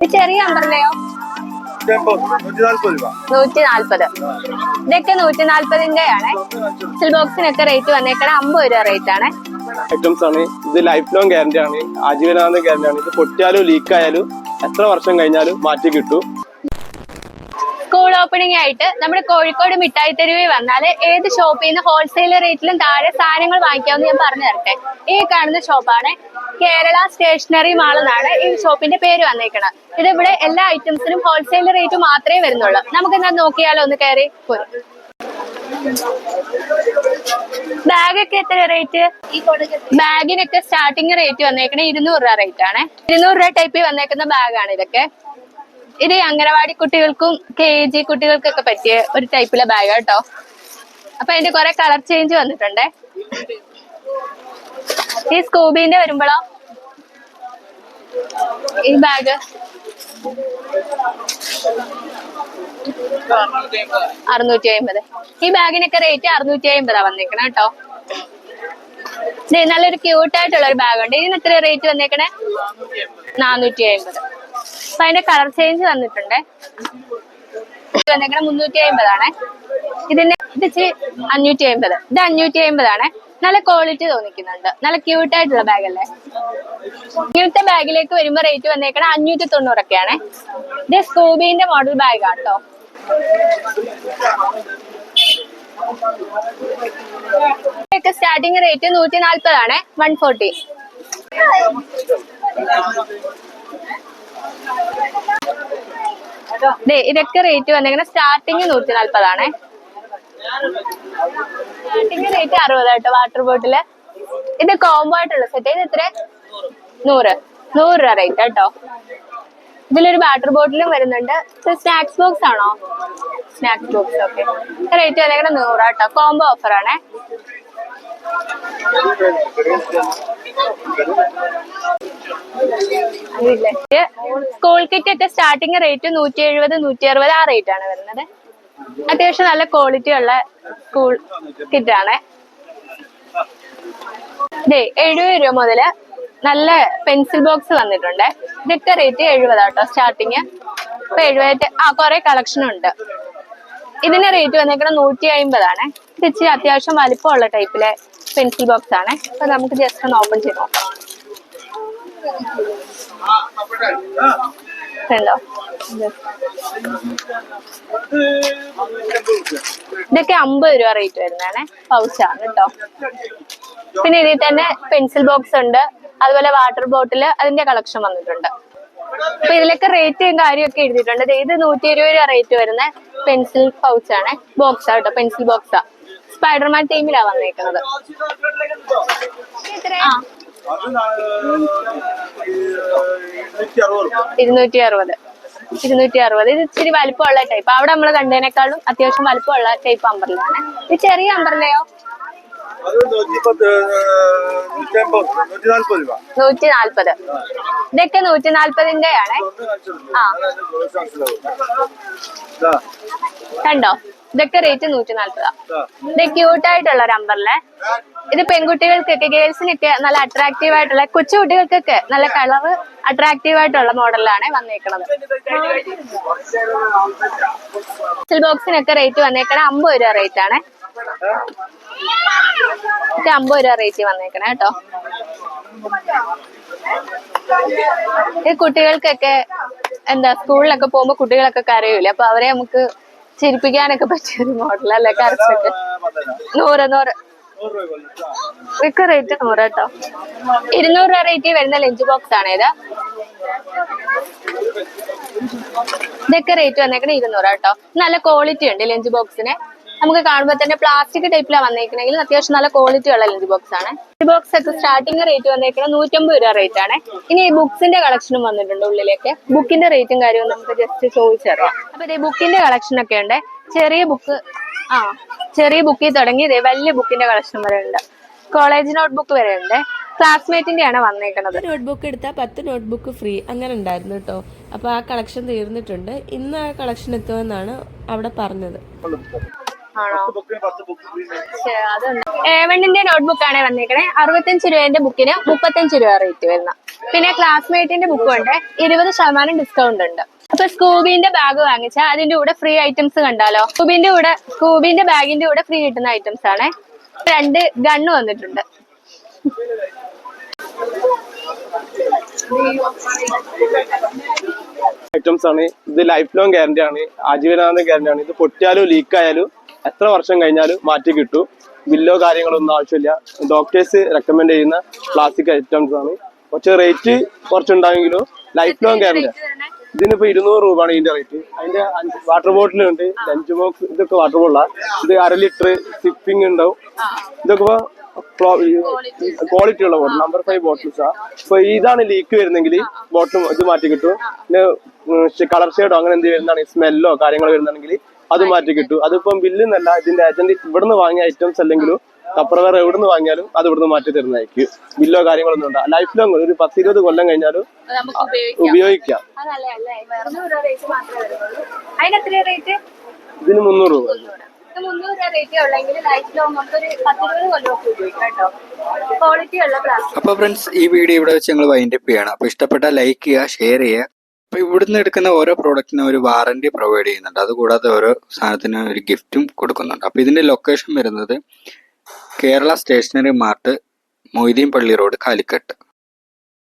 ചെറിയ അമ്പർലയോ നൂറ്റി നാല്പത് ഇതൊക്കെ നൂറ്റി നാല്പതിന്റെ ആണ് സിൽ ബോക്സിനൊക്കെ റേറ്റ് വന്നേക്കണ അമ്പത് രൂപ റേറ്റ് ആണ്. ഐറ്റംസ് ആണ്. ഇത് ലൈഫ് ലോങ് ഗ്യാരണ്ടി ആണ്. ആജീവനാന്ത ഗ്യാരണ്ടി ആണ്. ഇത് പൊട്ടിയാലും ലീക്ക് ആയാലും എത്ര വർഷം കഴിഞ്ഞാലും മാറ്റി കിട്ടും. സ്കൂൾ ഓപ്പണിംഗ് ആയിട്ട് നമ്മുടെ കോഴിക്കോട് മിഠായി തെരുവിൽ വന്നാൽ ഏത് ഷോപ്പിൽ നിന്ന് ഹോൾസെയിൽ റേറ്റിലും താഴെ സാധനങ്ങൾ വാങ്ങിക്കാമെന്ന് ഞാൻ പറഞ്ഞു തരട്ടെ. ഈ കാണുന്ന ഷോപ്പാണ് കേരള സ്റ്റേഷനറി മാൾ എന്നാണ് ഈ ഷോപ്പിന്റെ പേര് വന്നേക്കണം ഇതിവിടെ എല്ലാ ഐറ്റംസിനും ഹോൾസെയിൽ റേറ്റ് മാത്രമേ വരുന്നുള്ളൂ. നമുക്ക് എന്നാ നോക്കിയാലോ ഒന്ന് കയറി പോരും. ബാഗൊക്കെ എത്ര റേറ്റ് ബാഗിനൊക്കെ സ്റ്റാർട്ടിങ് റേറ്റ് വന്നേക്കണേ ഇരുന്നൂറ് രൂപ റേറ്റ് ആണ്. ഇരുന്നൂറ് രൂപ ടൈപ്പിൽ വന്നേക്കുന്ന ബാഗാണ് ഇതൊക്കെ. ഇത് അംഗനവാടി കുട്ടികൾക്കും കെ ജി കുട്ടികൾക്കൊക്കെ പറ്റിയ ഒരു ടൈപ്പിലെ ബാഗ് കേട്ടോ അപ്പൊ അതിന്റെ കുറെ കളർ ചേഞ്ച് വന്നിട്ടുണ്ടേ. ഈ സ്കൂബിന്റെ വരുമ്പോഴോ ഈ ബാഗ് അറുന്നൂറ്റി അമ്പത് ഈ ബാഗിനൊക്കെ റേറ്റ് അറുന്നൂറ്റി അമ്പതാ വന്നേക്കണേ കേട്ടോ. നല്ലൊരു ക്യൂട്ടായിട്ടുള്ള ഒരു ബാഗ് ഉണ്ട്. ഇതിന് എത്ര റേറ്റ് വന്നേക്കണേ? നാനൂറ്റി അമ്പത് അപ്പൊ അതിന്റെ കളർ ചേഞ്ച് തന്നിട്ടുണ്ട് മുന്നൂറ്റി അമ്പതാണ് ഇതിന്റെ ഇത് അഞ്ഞൂറ്റി അമ്പത് ഇത് അഞ്ഞൂറ്റി അമ്പതാണ് നല്ല ക്വാളിറ്റി തോന്നിക്കുന്നുണ്ട്. നല്ല ക്യൂട്ട് ആയിട്ടുള്ള ബാഗ് അല്ലേ? ഇങ്ങനത്തെ ബാഗിലേക്ക് വരുമ്പോ റേറ്റ് വന്നേക്കണ അഞ്ഞൂറ്റി തൊണ്ണൂറൊക്കെയാണ്. ഇത് സ്കൂബിന്റെ മോഡൽ ബാഗാണ് ഒക്കെ സ്റ്റാർട്ടിങ് റേറ്റ് നൂറ്റി നാല്പതാണ് വൺ ഫോർട്ടി ഇതൊക്കെ റേറ്റ് വന്നിങ്ങനെ സ്റ്റാർട്ടിങ് നൂറ്റി നാല്പതാണ് സ്റ്റാർട്ടിങ് റേറ്റ് കേട്ടോ വാട്ടർ ബോട്ടിൽ ഇത് കോംബോ ആയിട്ടുള്ള സെറ്റ് ഇത് എത്ര? നൂറ്. നൂറ് രൂപ റേറ്റ് കേട്ടോ ഇതിലൊരു വാട്ടർ ബോട്ടിലും വരുന്നുണ്ട്. സ്നാക്സ് ബോക്സ് ആണോ? സ്നാക്സ് ബോക്സ് ഓക്കെ റേറ്റ് വന്നേക്കണ നൂറ് കേട്ടോ കോംബോ ഓഫർ ആണേ. സ്കൂൾ കിറ്റ് ഒക്കെ സ്റ്റാർട്ടിങ് റേറ്റ് നൂറ്റി എഴുപത് നൂറ്റി അറുപത് ആ റേറ്റ് ആണ് വരുന്നത്. അത്യാവശ്യം നല്ല ക്വാളിറ്റി ഉള്ള സ്കൂൾ കിറ്റ് ആണ്. എഴുപത് രൂപ മുതൽ നല്ല പെൻസിൽ ബോക്സ് വന്നിട്ടുണ്ട്. ഇതൊക്കെ റേറ്റ് എഴുപതാട്ടോ സ്റ്റാർട്ടിങ് ഇപ്പൊ എഴുപത് ആ കുറെ കളക്ഷൻ ഉണ്ട്. ഇതിന്റെ റേറ്റ് വന്നേക്കുന്നത് നൂറ്റി അമ്പതാണ് ഇത് ഇച്ചിരി അത്യാവശ്യം വലിപ്പമുള്ള ടൈപ്പിലെ പെൻസിൽ ബോക്സ് ആണ്. അപ്പൊ നമുക്ക് ജസ്റ്റ് ഒന്ന് ഓപ്പൺ ചെയ്ത് നോക്കാം. ഉണ്ടോ ഇതൊക്കെ അമ്പത് രൂപ റേറ്റ് വരുന്നതാണേ. പൗച്ചാണ് കേട്ടോ. പിന്നെ ഇതിൽ തന്നെ പെൻസിൽ ബോക്സ് ഉണ്ട്. അതുപോലെ വാട്ടർ ബോട്ടിൽ അതിന്റെ കളക്ഷൻ വന്നിട്ടുണ്ട്. അപ്പൊ ഇതിലൊക്കെ റേറ്റും കാര്യമൊക്കെ എഴുതിയിട്ടുണ്ട്. ഇത് നൂറ്റി ഇരുപത് രൂപ റേറ്റ് വരുന്ന പെൻസിൽ പൗച്ചാണ് ബോക്സ് കേട്ടോ പെൻസിൽ ബോക്സാ സ്പൈഡർമാൻ ടീമിലാ വന്നേക്കുന്നത്. ഇരുന്നൂറ്റി അറുപത് ഇരുന്നൂറ്റി അറുപത് ഇത് ഇച്ചിരി വലിപ്പമുള്ള ടൈപ്പ് അവിടെ നമ്മൾ കണ്ടതിനേക്കാളും അത്യാവശ്യം വലിപ്പമുള്ള ടൈപ്പ് അമ്പർലയാണ് ഇത് ചെറിയ അമ്പർലയോ നൂറ്റി നാല്പത് ഇതൊക്കെ നൂറ്റി നാല്പതിന്റെ ആണ് ആ. കണ്ടോ? ഇതൊക്കെ റേറ്റ് നൂറ്റി നാല്പതാ ഇതാ ക്യൂട്ടായിട്ടുള്ള ഒരു അമ്പർലെ ഇത് പെൺകുട്ടികൾക്കൊക്കെ ഗേൾസിനൊക്കെ നല്ല അട്രാക്റ്റീവ് ആയിട്ടുള്ള കൊച്ചു കുട്ടികൾക്കൊക്കെ നല്ല കളറ് അട്രാക്റ്റീവ് ആയിട്ടുള്ള മോഡലാണ് വന്നേക്കുന്നത് ബോക്സിനൊക്കെ റേറ്റ് വന്നേക്കണേ അമ്പത് രൂപ റേറ്റ് ആണ്. അമ്പത് രൂപ റേറ്റ് വന്നേക്കണേ കേട്ടോ. ഈ കുട്ടികൾക്കൊക്കെ എന്താ സ്കൂളിലൊക്കെ പോകുമ്പോ കുട്ടികളൊക്കെ കരയൂലേ? അപ്പൊ അവരെ നമുക്ക് ചിരിപ്പിക്കാനൊക്കെ പറ്റിയ ഒരു മോഡൽ അല്ലേ? കരച്ചൊക്കെ നൂറ് നൂറ്. ഇതൊക്കെ റേറ്റ് നൂറ് കേട്ടോ. ഇരുന്നൂറ് രൂപ റേറ്റ് വരുന്ന ലഞ്ച് ബോക്സ് ആണ് ഇത്. ഇതൊക്കെ റേറ്റ് വന്നേക്കണേ ഇരുന്നൂറ് കേട്ടോ. നല്ല ക്വാളിറ്റി ഉണ്ട് ലഞ്ച് ബോക്സിന് നമുക്ക് കാണുമ്പോൾ തന്നെ പ്ലാസ്റ്റിക് ടൈപ്പിലാണ് വന്നേക്കണെങ്കിൽ അത്യാവശ്യം നല്ല ക്വാളിറ്റി ഉള്ള ലഞ്ച് ബോക്സ് ആണ്. ലഞ്ച് ബോക്സ് ഒക്കെ സ്റ്റാർട്ടിംഗ് റേറ്റ് വന്നേക്കണത് നൂറ്റമ്പത് രൂപ റേറ്റ് ആണ്. ഇനി ഈ ബുക്സിന്റെ കളക്ഷനും വന്നിട്ടുണ്ട് ഉള്ളിലേക്ക്. ബുക്കിന്റെ റേറ്റും കാര്യവും നമുക്ക് ജസ്റ്റ് ചോദിച്ചറിയാം. അപ്പൊ ഇതേ ബുക്കിന്റെ കളക്ഷൻ ഒക്കെ ഉണ്ട്. ചെറിയ ബുക്ക് ആ ചെറിയ ബുക്കിൽ തുടങ്ങി. ഇതേ വലിയ ബുക്കിന്റെ കളക്ഷൻ വരെ ഉണ്ട്. കോളേജ് നോട്ട്ബുക്ക് വരെ ഉണ്ട്. ക്ലാസ്മേറ്റിന്റെ ആണ് വന്നേക്കണത്. നോട്ട്ബുക്ക് എടുത്താൽ പത്ത് നോട്ട്ബുക്ക് ഫ്രീ അങ്ങനെ ഉണ്ടായിരുന്നു കേട്ടോ അപ്പൊ ആ കളക്ഷൻ തീർന്നിട്ടുണ്ട്. ഇന്ന് ആ കളക്ഷൻ എത്തുമെന്നാണ് അവിടെ പറഞ്ഞത്. വണ്ണിന്റെ നോട്ട്ബുക്ക് ആണ് വന്നേക്കണേ. അറുപത്തഞ്ച് രൂപേന്റെ ബുക്കിന് മുപ്പത്തഞ്ച് രൂപ റേറ്റ് വരുന്ന. പിന്നെ ക്ലാസ്മേറ്റിന്റെ ബുക്ക് ഉണ്ട്. ഇരുപത് ശതമാനം ഡിസ്കൗണ്ട് ഉണ്ട്. അപ്പൊ സ്കൂബിന്റെ ബാഗ് വാങ്ങിച്ചാൽ അതിന്റെ കൂടെ ഫ്രീ ഐറ്റംസ് കണ്ടാലോ? സ്കൂബിന്റെ കൂടെ സ്കൂബിന്റെ ബാഗിന്റെ കൂടെ ഫ്രീ കിട്ടുന്ന ഐറ്റംസ് ആണ്. രണ്ട് ഗണ്ണ് വന്നിട്ടുണ്ട്. ഐറ്റംസ് ആണ്. ഇത് ലൈഫ് ലോങ് ഗ്യാരണ്ടി ആണ്. ആജീവനാന്ത ഗ്യാരണ്ടി ആണ്. ഇത് പൊട്ടിയാലും ലീക്ക് ആയാലും എത്ര വർഷം കഴിഞ്ഞാലും മാറ്റി കിട്ടും. ബില്ലോ കാര്യങ്ങളൊന്നും ആവശ്യമില്ല. ഡോക്ടേഴ്സ് റെക്കമെൻഡ് ചെയ്യുന്ന പ്ലാസ്റ്റിക് ഐറ്റംസ് ആണ്. കുറച്ച് റേറ്റ് കുറച്ചുണ്ടാവുമെങ്കിലും ലൈഫ് ലോങ് ഗ്യാരണ്ടി ഇതിനിപ്പോ ഇരുന്നൂറ് രൂപയാണ് ഇതിന്റെ റേറ്റ് അതിന്റെ വാട്ടർ ബോട്ടിൽ ഉണ്ട് ലഞ്ച് ബോക്സ് ഇതൊക്കെ വാട്ടർ ബോട്ടിലാണ് ഇത് അര ലിറ്റർ സിപ്പിംഗ് ഉണ്ടാവും. ഇതൊക്കെ ക്വാളിറ്റി ഉള്ള ബോട്ടിൽ നമ്പർ ഫൈവ് ബോട്ടിൽസാ അപ്പൊ ഇതാണ് ലീക്ക് വരുന്നെങ്കിൽ ബോട്ടിൽ ഇത് മാറ്റി കിട്ടും. പിന്നെ കളർ ഷെയ്ഡോ അങ്ങനെ എന്ത് വരുന്നതാണ് സ്മെല്ലോ കാര്യങ്ങളോ വരുന്നുണ്ടെങ്കിൽ അത് മാറ്റി കിട്ടും. അതിപ്പം ബില്ലെന്നല്ല ഇതിന്റെ ഏജന്റ് ഇവിടുന്ന് വാങ്ങിയ ഐറ്റംസ് അല്ലെങ്കിലും കപ്പറവേർ എവിടുന്ന് വാങ്ങിയാലും അത് ഇവിടുന്ന് മാറ്റി തരുന്നതായിരിക്കും. ബില്ലോ കാര്യങ്ങളൊന്നും ഉണ്ടാ ലൈഫ് ലോങ് ഒരു പത്തിരുപത് കൊല്ലം കഴിഞ്ഞാലും നമുക്ക് ഉപയോഗിക്കാം. ഇതിന് മുന്നൂറ് രൂപ. അപ്പൊ മുന്നൂറ് രൂപ റേറ്റേ ഉള്ളെങ്കിൽ ലൈഫ് ലോങ് നമുക്കൊരു പത്തിരുപത് കൊല്ലമൊക്കെ ഉപയോഗിക്കാം കേട്ടോ. ക്വാളിറ്റി ഉള്ള പ്ലാസ്റ്റിക് അപ്പോൾ ഫ്രണ്ട്സ് ഈ വീഡിയോ ഇവിടെ വെച്ച് ഞങ്ങൾ വൈൻഡ് അപ്പ് ചെയ്യണം. അപ്പൊ ഇഷ്ടപ്പെട്ട ലൈക്ക് ചെയ്യുക ഷെയർ ചെയ്യുക. അപ്പൊ ഇവിടുന്ന് എടുക്കുന്ന ഓരോ പ്രോഡക്റ്റിനും ഒരു വാറന്റി പ്രൊവൈഡ് ചെയ്യുന്നുണ്ട്. അതുകൂടാതെ ഓരോ സാധനത്തിനും ഒരു ഗിഫ്റ്റും കൊടുക്കുന്നുണ്ട്. അപ്പൊ ഇതിന്റെ ലൊക്കേഷൻ വരുന്നത് കേരള സ്റ്റേഷനറി മാർട്ട് മൊയ്തീൻ പള്ളി റോഡ് കാലിക്കട്ട്.